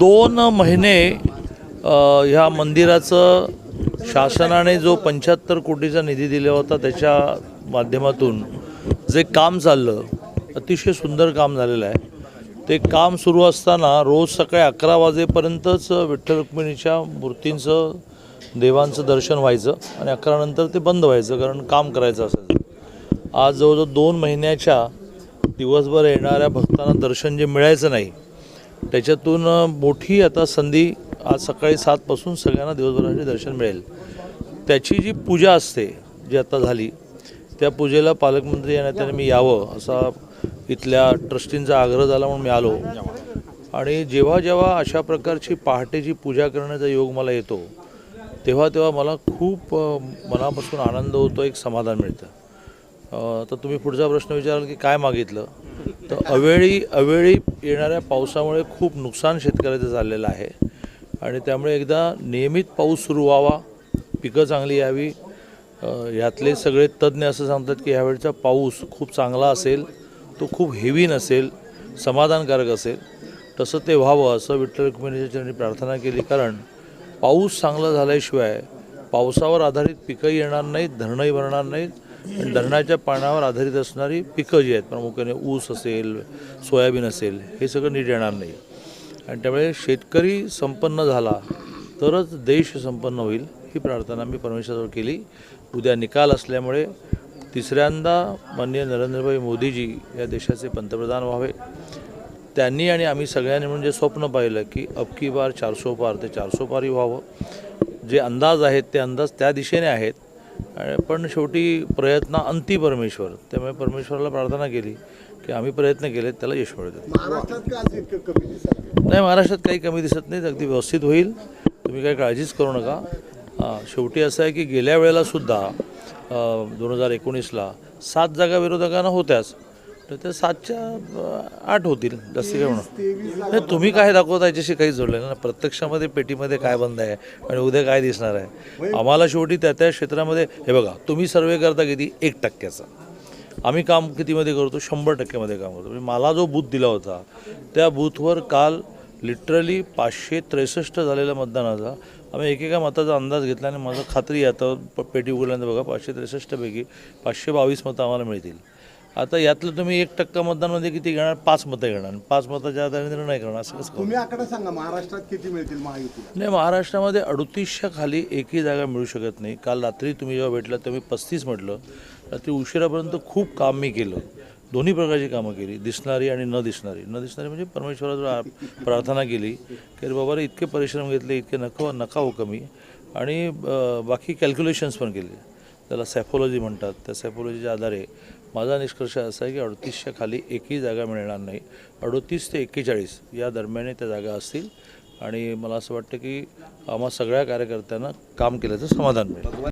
दोन महिने ह्या मंदिराचं शासनाने जो पंच्याहत्तर कोटीचा निधी दिला होता त्याच्या माध्यमातून जे काम चाललं अतिशय सुंदर काम झालेलं आहे. ते काम सुरू असताना रोज सकाळी अकरा वाजेपर्यंतच विठ्ठल रुक्मिणीच्या मूर्तींचं देवांचं दर्शन व्हायचं आणि अकरानंतर ते बंद व्हायचं कारण काम करायचं असायचं. आज जवळजवळ दोन महिन्याच्या दिवसभर येणाऱ्या भक्तांना दर्शन जे मिळायचं नाही त्याच्यातून मोठी आता संधी आज सकाळी सातपासून सगळ्यांना दिवसभराचे दर्शन मिळेल. त्याची जी पूजा असते जी आता झाली त्या पूजेला पालकमंत्री या नात्याने मी यावं असा इथल्या ट्रस्टींचा आग्रह झाला म्हणून मी आलो. आणि जेव्हा जेव्हा अशा प्रकारची पहाटेची पूजा करण्याचा योग मला येतो तेव्हा तेव्हा मला खूप मनापासून आनंद होतो एक समाधान मिळतं. तर तुम्ही पुढचा प्रश्न विचाराल की काय मागितलं? तर अवेळी अवेळी येणाऱ्या पावसामुळे खूप नुकसान शेतकऱ्याचं झालेलं आहे. आणि त्यामुळे एकदा नियमित पाऊस सुरू व्हावा पिकं चांगली यावी. ह्यातले यातले सगळे तज्ज्ञ असं सांगतात की ह्यावेळचा पाऊस खूप चांगला असेल तो खूप हेवी नसेल समाधानकारक असेल. तसं ते व्हावं असं विठ्ठल रुक्मिणीच्या त्यांनी प्रार्थना केली. कारण पाऊस चांगला झाल्याशिवाय पावसावर आधारित पिकंही येणार नाहीत धरणंही भरणार नाहीत. आणि धरणाच्या पाण्यावर आधारित असणारी पिकं जी आहेत प्रामुख्याने ऊस असेल सोयाबीन असेल हे सगळं नीट येणार नाही. आणि त्यामुळे शेतकरी संपन्न झाला तरच देश संपन्न होईल ही प्रार्थना मी परमेश्वरावर केली. उद्या निकाल असल्यामुळे तिसऱ्यांदा माननीय नरेंद्रभाई मोदीजी या देशाचे पंतप्रधान व्हावे. त्यांनी आणि आम्ही सगळ्यांनी म्हणून जे स्वप्न पाहिलं की अबकी बार चारसो पार ते चारसो पारही व्हावं. जे अंदाज आहेत ते अंदाज त्या दिशेने आहेत. पण शेवटी प्रयत्न अंती परमेश्वर. त्यामुळे परमेश्वराला प्रार्थना केली की आम्ही प्रयत्न केले त्याला यश मिळतं नाही? महाराष्ट्रात काही कमी दिसत नाही अगदी व्यवस्थित होईल. तुम्ही काही काळजीच करू नका. हां शेवटी असं आहे की गेल्या वेळेला सुद्धा दोन हजार एकोणीसला सात जागा विरोधकांना होत्याच. तर त्या सातच्या आठ होतील जास्ती काय म्हणून नाही तुम्ही काय दाखवता याच्याशी काही जोडलं ना. प्रत्यक्षामध्ये पेटीमध्ये काय बंद आहे आणि उद्या काय दिसणार आहे? आम्हाला शेवटी त्या त्या क्षेत्रामध्ये हे बघा तुम्ही सर्वे करता किती? एक टक्क्याचा. आम्ही काम कितीमध्ये करतो? शंभर टक्क्यामध्ये काम करतो. म्हणजे मला जो बूथ दिला होता त्या बूथवर काल लिटरली पाचशे त्रेसष्ट झालेल्या मतदानाचा आम्ही एकेका मताचा अंदाज घेतला आणि माझं खात्री आता पेटी उघडल्यानंतर बघा पाचशे त्रेसष्टपैकी पाचशे बावीस मतं आम्हाला मिळतील. आता यातलं तुम्ही एक टक्का मतदानमध्ये किती घेणार? पाच मतं घेणार. पाच मताच्या आधारे निर्णय करणार असं कसं तुम्ही आकडा सांगा महाराष्ट्रात किती मिळतील महायुतीला? नाही महाराष्ट्रामध्ये अडुतीसच्या खाली एकही जागा मिळू शकत नाही. काल रात्री तुम्ही जेव्हा भेटला तेव्हा मी पस्तीस म्हटलं. रात्री उशिरापर्यंत खूप काम मी केलं. दोन्ही प्रकारची कामं केली. दिसणारी आणि न दिसणारी. न दिसणारी म्हणजे परमेश्वराजवळ प्रार्थना केली की अरे बाबा रे इतके परिश्रम घेतले इतके नका नका हो कमी. आणि बाकी कॅल्क्युलेशन्स पण केले. त्याला सॅफोलॉजी म्हणतात. त्या सॅफोलॉजीच्या आधारे माझा निष्कर्ष असा आहे की अडतीसच्या खाली एकही जागा मिळणार नाही. अडतीस ते एक्केचाळीस या दरम्याने त्या जागा असतील. आणि मला असं वाटतं की आम्हा सगळ्या कार्यकर्त्यांना काम केल्याचं समाधान मिळेल.